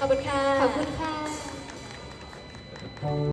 ขอบคุณค่ะ ขอบคุณค่ะ